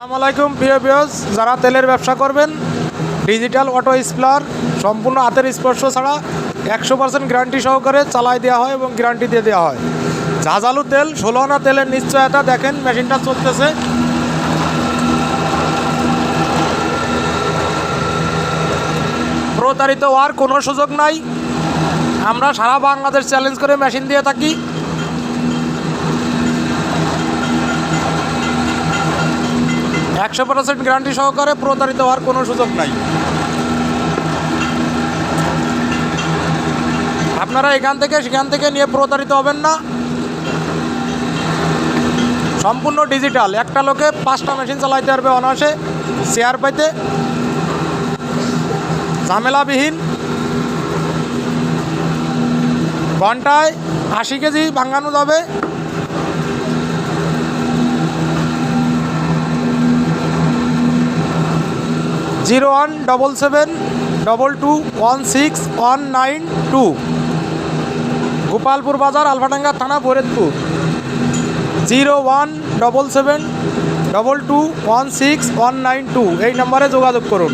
আসসালামু আলাইকুম, প্রিয় বিয়স যারা তেলের ব্যবসা করবেন ডিজিটাল অটো স্প্লার সম্পূর্ণ হাতের স্পর্শ ছাড়া একশো পার্সেন্ট গ্যারান্টি সহকারে চালাই দেওয়া হয় এবং গ্যারান্টি দিয়ে দেওয়া হয়। ঝাঁঝালু তেল, ষোলো আনা তেলের নিশ্চয়তা দেখেন, মেশিনটা চলতেছে। প্রতারিত হওয়ার কোনো সুযোগ নাই। আমরা সারা বাংলাদেশ চ্যালেঞ্জ করে মেশিন দিয়ে থাকি। একশো পার্সেন্ট গ্যারান্টি সহকারে প্রতারিত হওয়ার কোনো সুযোগ নাই। আপনারা এখান থেকে সেখান থেকে নিয়ে প্রতারিত হবেন না। সম্পূর্ণ ডিজিটাল। একটা লোকে পাঁচটা মেশিন চালাইতে পারবে অনায়াসে শেয়ার পাইতে। ঝামেলাবিহীন। ঘন্টায় আশি কেজি ভাঙানো যাবে। Zero one double seven double two one six one nine two. Gopalpur বাজার, আলফাডাঙ্গা থানা Faridpur zero one double seven double two one six one nine two. এই নম্বরে যোগাযোগ করুন।